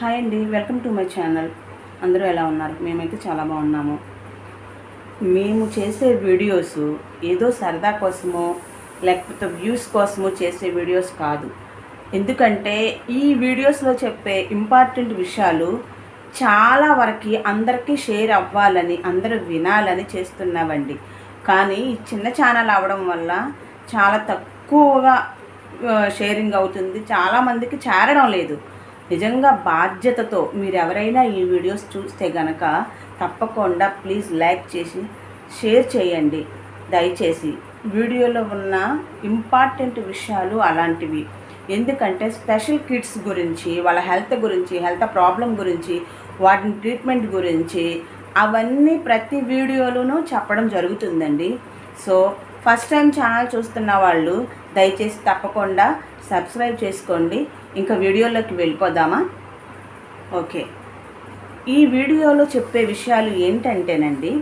Hi అండి welcome to my channel. అందరూ ఎలా ఉన్నారు? మేమైతే చాలా బాగున్నాము. మేము చేసే వీడియోస్ ఏదో సరదా కోసమో లేకపోతే వ్యూస్ కోసమో చేసే వీడియోస్ కాదు. ఎందుకంటే ఈ వీడియోస్లో చెప్పే ఇంపార్టెంట్ విషయాలు చాలా వరకు అందరికీ షేర్ అవ్వాలని అందరూ వినాలని చేస్తున్నామండి. కానీ ఈ చిన్న ఛానల్ అవడం వల్ల చాలా తక్కువగా షేరింగ్ అవుతుంది. చాలామందికి చేరడం లేదు. నిజంగా బాధ్యతతో మీరు ఎవరైనా ఈ వీడియోస్ చూస్తే గనక తప్పకుండా ప్లీజ్ లైక్ చేసి షేర్ చేయండి. దయచేసి వీడియోలో ఉన్న ఇంపార్టెంట్ విషయాలు అలాంటివి. ఎందుకంటే స్పెషల్ కిడ్స్ గురించి వాళ్ళ హెల్త్ గురించి హెల్త్ ప్రాబ్లం గురించి వాటిని ట్రీట్మెంట్ గురించి అవన్నీ ప్రతి వీడియోలోనూ చెప్పడం జరుగుతుందండి. సో ఫస్ట్ టైం ఛానల్ చూస్తున్న వాళ్ళు దయచేసి తప్పకుండా సబ్స్క్రైబ్ చేసుకోండి. ఇంకా వీడియోలోకి వెళ్ళిపోదామా? ఓకే. ఈ వీడియోలో చెప్పే విషయాలు ఏంటంటేనండి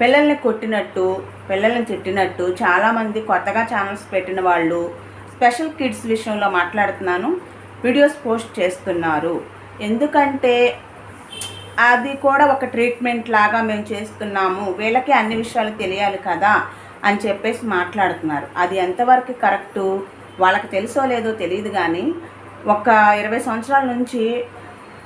పిల్లల్ని కొట్టినట్టు పిల్లల్ని తిట్టినట్టు చాలామంది కొత్తగా ఛానల్స్ పెట్టిన వాళ్ళు స్పెషల్ కిడ్స్ విషయంలో మాట్లాడుతున్నాను వీడియోస్ పోస్ట్ చేస్తున్నారు. ఎందుకంటే అది కూడా ఒక ట్రీట్మెంట్ లాగా మేము చేస్తున్నాము వీళ్ళకి అన్ని విషయాలు తెలియాలి కదా అని చెప్పేసి మాట్లాడుతున్నారు. అది ఎంతవరకు కరెక్టు వాళ్ళకి తెలుసో లేదో తెలియదు కానీ ఒక ఇరవై సంవత్సరాల నుంచి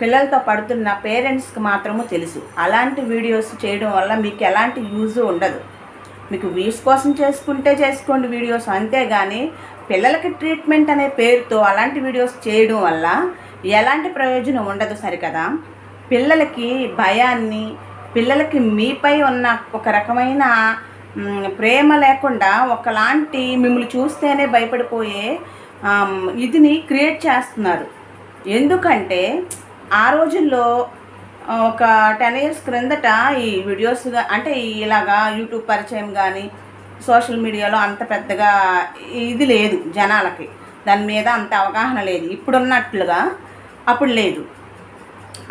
పిల్లలతో పడుతున్న పేరెంట్స్కి మాత్రము తెలుసు. అలాంటి వీడియోస్ చేయడం వల్ల మీకు ఎలాంటి యూజ్ ఉండదు. మీకు వ్యూస్ కోసం చేసుకుంటే చేసుకోండి వీడియోస్. అంతేగాని పిల్లలకి ట్రీట్మెంట్ అనే పేరుతో అలాంటి వీడియోస్ చేయడం వల్ల ఎలాంటి ప్రయోజనం ఉండదు సరికదా? పిల్లలకి భయాన్ని పిల్లలకి మీపై ఉన్న ఒక రకమైన ప్రేమ లేకుండా ఒకలాంటి మిమ్మల్ని చూస్తేనే భయపడిపోయే ఇదిని క్రియేట్ చేస్తున్నారు. ఎందుకంటే ఆ రోజుల్లో ఒక టెన్ ఇయర్స్ క్రిందట ఈ వీడియోస్ అంటే ఇలాగా యూట్యూబ్ పరిచయం కానీ సోషల్ మీడియాలో అంత పెద్దగా ఇది లేదు జనాలకి. దాని మీద అంత అవగాహన లేదు. ఇప్పుడున్నట్లుగా అప్పుడు లేదు.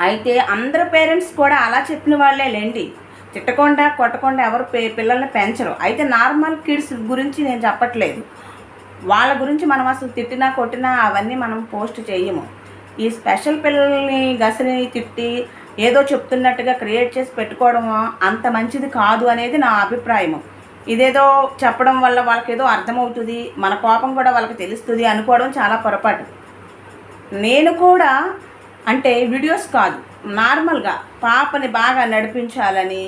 అయితే అందరు పేరెంట్స్ కూడా అలా చెప్పిన వాళ్ళే లేండి. తిట్టకుండా కొట్టకుండా ఎవరు పిల్లల్ని పెంచరు. అయితే నార్మల్ కిడ్స్ గురించి నేను చెప్పట్లేదు. వాళ్ళ గురించి మనం అసలు తిట్టినా కొట్టినా అవన్నీ మనం పోస్ట్ చేయము. ఈ స్పెషల్ పిల్లల్ని గసిని తిట్టి ఏదో చెప్తున్నట్టుగా క్రియేట్ చేసి పెట్టుకోవడం అంత మంచిది కాదు అనేది నా అభిప్రాయము. ఇదేదో చెప్పడం వల్ల వాళ్ళకి ఏదో అర్థమవుతుంది మన కోపం కూడా వాళ్ళకి తెలుస్తుంది అనుకోవడం చాలా పొరపాటు. నేను కూడా అంటే వీడియోస్ కాదు నార్మల్గా పాపని బాగా నడిపించాలని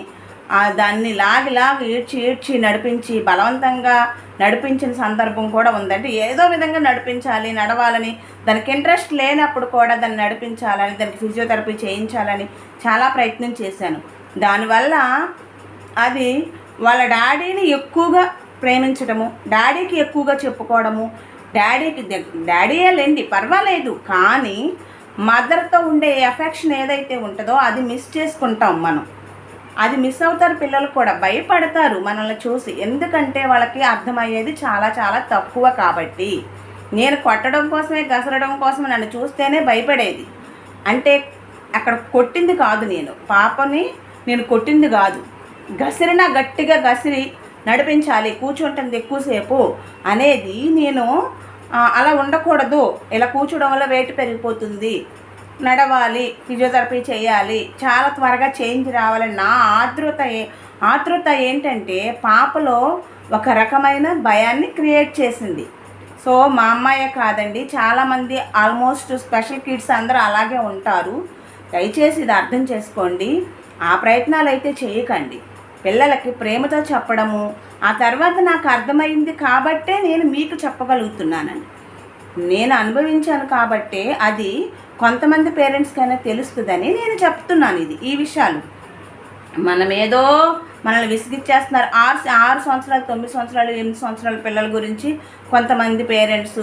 దాన్ని లాగి లాగి ఏడ్చి ఏడ్చి నడిపించి బలవంతంగా నడిపించిన సందర్భం కూడా ఉందంటే ఏదో విధంగా నడిపించాలి నడవాలని దానికి ఇంట్రెస్ట్ లేనప్పుడు కూడా దాన్ని నడిపించాలని దానికి ఫిజియోథెరపీ చేయించాలని చాలా ప్రయత్నం చేశాను. దానివల్ల అది వాళ్ళ డాడీని ఎక్కువగా ప్రేమించడము డాడీకి ఎక్కువగా చెప్పుకోవడము డాడీకి డాడీయే లేండి పర్వాలేదు. కానీ మదర్తో ఉండే ఎఫెక్షన్ ఏదైతే ఉంటుందో అది మిస్ చేసుకుంటాం మనం. అది మిస్ అవుతారు పిల్లలు కూడా. భయపడతారు మనల్ని చూసి. ఎందుకంటే వాళ్ళకి అర్థమయ్యేది చాలా చాలా తక్కువ కాబట్టి. నేను కొట్టడం కోసమే గసరడం కోసం నన్ను చూస్తేనే భయపడేది. అంటే అక్కడ కొట్టింది కాదు నేను. పాపని నేను కొట్టింది కాదు. గసిరిన గట్టిగా గసిరి నడిపించాలి కూర్చుంటుంది ఎక్కువసేపు అనేది నేను అలా ఉండకూడదు. ఇలా కూర్చోవడం వల్ల వెయిట్ పెరిగిపోతుంది. నడవాలి ఫిజియోథెరపీ చేయాలి చాలా త్వరగా చేంజ్ రావాలి. నా ఆతృత ఏ- ఆతృత ఏంటంటే పాపలో ఒక రకమైన భయాన్ని క్రియేట్ చేసింది. సో మా అమ్మాయే కాదండి చాలామంది ఆల్మోస్ట్ స్పెషల్ కిడ్స్ అందరూ అలాగే ఉంటారు. దయచేసి ఇది అర్థం చేసుకోండి. ఆ ప్రయత్నాలు అయితే చేయకండి. పిల్లలకి ప్రేమతో చెప్పడము ఆ తర్వాత నాకు అర్థమైంది కాబట్టే నేను మీకు చెప్పగలుగుతున్నానండి. నేను అనుభవించాను కాబట్టే అది కొంతమంది పేరెంట్స్కైనా తెలుస్తుందని నేను చెప్తున్నాను ఇది ఈ విషయాలు. మనమేదో మనల్ని విసిగిచ్చేస్తున్నారు. ఆరు ఆరు సంవత్సరాలు తొమ్మిది సంవత్సరాలు ఎనిమిది సంవత్సరాల పిల్లల గురించి కొంతమంది పేరెంట్స్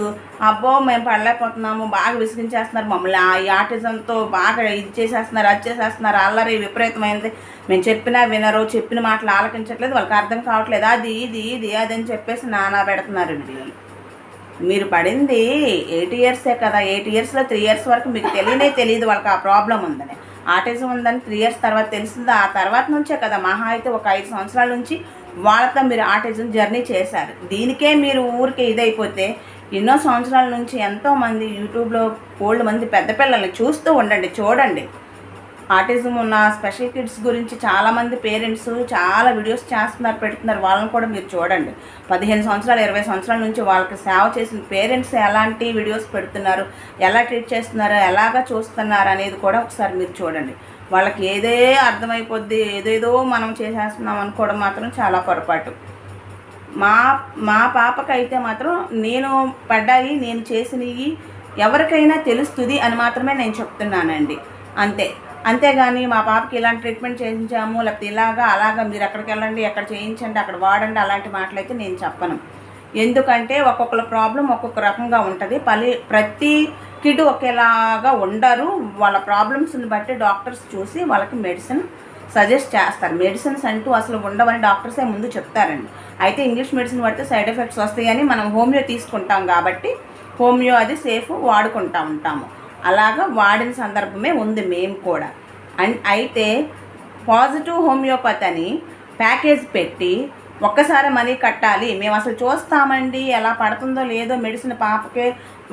అబ్బో మేము పడలేకపోతున్నాము బాగా విసిగించేస్తున్నారు మమ్మల్ని ఆ ఆటిజంతో బాగా ఇది చేసేస్తున్నారు అది చేసేస్తున్నారు అల్లరి విపరీతమైనది మేము చెప్పినా వినరు చెప్పిన మాటలు ఆలకించట్లేదు వాళ్ళకి అర్థం కావట్లేదు. అది ఇది ఇది అది అని చెప్పేసి నానా పెడుతున్నారు వీడియోలు మీరు పడింది ఎయిట్ ఇయర్సే కదా ఎయిట్ ఇయర్స్లో త్రీ ఇయర్స్ వరకు మీకు తెలియనే తెలియదు వాళ్ళకి ఆ ప్రాబ్లం ఉందని. ఆటిజం ఉందని త్రీ ఇయర్స్ తర్వాత తెలిసింది? ఆ తర్వాత నుంచే కదా మహా అయితే ఒక ఐదు సంవత్సరాల నుంచి వాళ్ళతో మీరు ఆటిజం జర్నీ చేశారు. దీనికే మీరు ఊరికే ఇదైపోతే ఎన్నో సంవత్సరాల నుంచి ఎంతోమంది యూట్యూబ్లో ఓల్డ్ మంది పెద్ద పిల్లల్ని చూస్తూ ఉండండి చూడండి. ఆటిజం ఉన్న స్పెషల్ కిడ్స్ గురించి చాలామంది పేరెంట్స్ చాలా వీడియోస్ చేస్తున్నారు పెడుతున్నారు. వాళ్ళని కూడా మీరు చూడండి. పదిహేను సంవత్సరాలు ఇరవై సంవత్సరాల నుంచి వాళ్ళకి సేవ చేసిన పేరెంట్స్ ఎలాంటి వీడియోస్ పెడుతున్నారు ఎలా ట్రీట్ చేస్తున్నారు ఎలాగా చూస్తున్నారు అనేది కూడా ఒకసారి మీరు చూడండి. వాళ్ళకి ఏదే అర్థమైపోద్ది ఏదేదో మనం చేసేస్తున్నాం అనుకోవడం మాత్రం చాలా పొరపాటు. మా మా పాపకైతే మాత్రం నేను పడ్డాయి నేను చేసినవి ఎవరికైనా తెలుస్తుంది అని మాత్రమే నేను చెప్తున్నానండి. అంతే. అంతేగాని మా పాపకి ఇలాంటి ట్రీట్మెంట్ చేయించాము లేకపోతే ఇలాగా అలాగా మీరు ఎక్కడికి వెళ్ళండి ఎక్కడ చేయించండి అక్కడ వాడండి అలాంటి మాటలు అయితే నేను చెప్పను. ఎందుకంటే ఒక్కొక్కల ప్రాబ్లం ఒక్కొక్క రకంగా ఉంటుంది. పలి ప్రతి కిడ్ ఒకేలాగా ఉండరు. వాళ్ళ ప్రాబ్లమ్స్ని బట్టి డాక్టర్స్ చూసి వాళ్ళకి మెడిసిన్ సజెస్ట్ చేస్తారు. మెడిసిన్స్ అంటూ అసలు ఉండవని డాక్టర్సే ముందు చెప్తారండి. అయితే ఇంగ్లీష్ మెడిసిన్ పడితే సైడ్ ఎఫెక్ట్స్ వస్తాయని మనం హోమియో తీసుకుంటాం కాబట్టి హోమియో అది సేఫ్ వాడుకుంటా ఉంటాము. అలాగా వాడిన సందర్భమే ఉంది మేము కూడా. అండ్ అయితే పాజిటివ్ హోమియోపతి అని ప్యాకేజ్ పెట్టి ఒక్కసారి మనీ కట్టాలి. మేము అసలు చూస్తామండి ఎలా పడుతుందో లేదో మెడిసిన్ పాపకే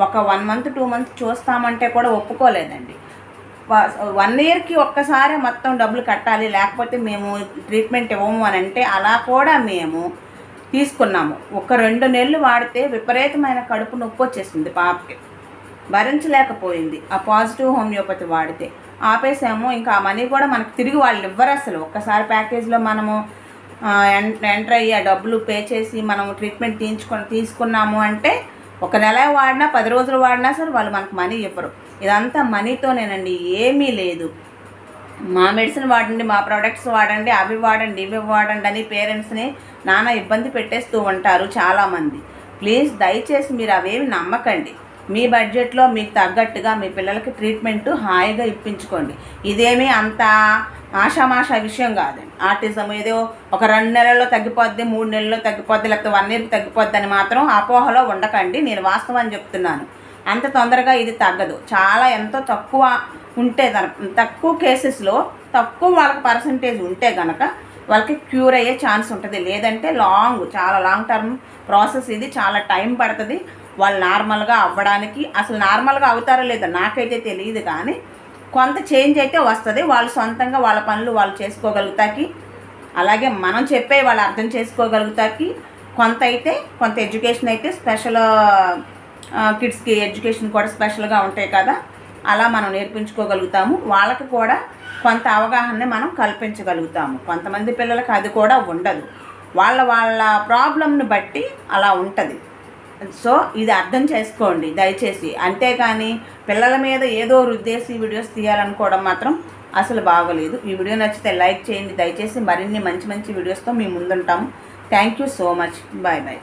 ఒక వన్ మంత్ టూ మంత్ చూస్తామంటే కూడా ఒప్పుకోలేదండి. వన్ ఇయర్కి ఒక్కసారి మొత్తం డబ్బులు కట్టాలి. లేకపోతే మేము ట్రీట్మెంట్ ఇవ్వము అని అంటే అలా కూడా మేము తీసుకున్నాము. ఒక రెండు నెలలు వాడితే విపరీతమైన కడుపు నొప్పి వచ్చేసింది పాపకి. భరించలేకపోయింది. ఆ పాజిటివ్ హోమియోపతి వాడితే. ఆపేసాము ఇంకా ఆ మనీ కూడా మనకు తిరిగి వాళ్ళు ఇవ్వరు అసలు. ఒక్కసారి ప్యాకేజ్లో మనము ఎంటర్ అయ్యి ఆ డబ్బులు పే చేసి మనం ట్రీట్మెంట్ తీయించుకొని తీసుకున్నాము అంటే ఒక నెల వాడినా పది రోజులు వాడినా సరే వాళ్ళు మనకు మనీ ఇవ్వరు. ఇదంతా మనీతోనేనండి. ఏమీ లేదు. మా మెడిసిన్ వాడండి మా ప్రోడక్ట్స్ వాడండి అవి వాడండి ఇవి వాడండి అని పేరెంట్స్ని నానా ఇబ్బంది పెట్టేస్తూ ఉంటారు చాలామంది. ప్లీజ్ దయచేసి మీరు అవేమి నమ్మకండి. మీ బడ్జెట్లో మీకు తగ్గట్టుగా మీ పిల్లలకి ట్రీట్మెంట్ హాయిగా ఇప్పించుకోండి. ఇదేమీ అంత ఆషామాషా విషయం కాదండి ఆర్టిజం ఏదో ఒక రెండు నెలల్లో తగ్గిపోద్ది మూడు నెలల్లో తగ్గిపోద్ది లేకపోతే వన్ ఇయర్కి తగ్గిపోద్ది అని మాత్రం అపోహలో ఉండకండి. నేను వాస్తవం చెప్తున్నాను. అంత తొందరగా ఇది తగ్గదు. చాలా ఎంతో తక్కువ ఉంటే తక్కువ కేసెస్లో తక్కువ వాళ్ళకి పర్సంటేజ్ ఉంటే కనుక వాళ్ళకి క్యూర్ అయ్యే ఛాన్స్ ఉంటుంది. లేదంటే లాంగ్ చాలా లాంగ్ టర్మ్ ప్రాసెస్ ఇది చాలా టైం పడుతుంది. వాళ్ళు నార్మల్గా అవ్వడానికి అసలు నార్మల్గా అవుతారో లేదో నాకైతే తెలియదు కానీ కొంత చేంజ్ అయితే వస్తుంది. వాళ్ళు సొంతంగా వాళ్ళ పనులు వాళ్ళు చేసుకోగలుగుతాకి అలాగే మనం చెప్పే వాళ్ళు అర్థం చేసుకోగలుగుతాకి కొంత అయితే కొంత ఎడ్యుకేషన్ అయితే స్పెషల్ కిడ్స్కి ఎడ్యుకేషన్ కూడా స్పెషల్గా ఉంటాయి కదా. అలా మనం నేర్పించుకోగలుగుతాము. వాళ్ళకి కూడా కొంత అవగాహన మనం కల్పించగలుగుతాము. కొంతమంది పిల్లలకి అది కూడా ఉండదు. వాళ్ళ వాళ్ళ ప్రాబ్లంని బట్టి అలా ఉంటుంది. సో ఇది అర్థం చేసుకోండి దయచేసి. అంతేకాని పిల్లల మీద ఏదో రుద్దేసి వీడియోస్ తీయాలనుకోవడం మాత్రం అసలు బాగోలేదు. ఈ వీడియో నచ్చితే లైక్ చేయండి. దయచేసి మరిన్ని మంచి మంచి వీడియోస్తో మీ ముందుంటాము. Thank you so much. Bye bye.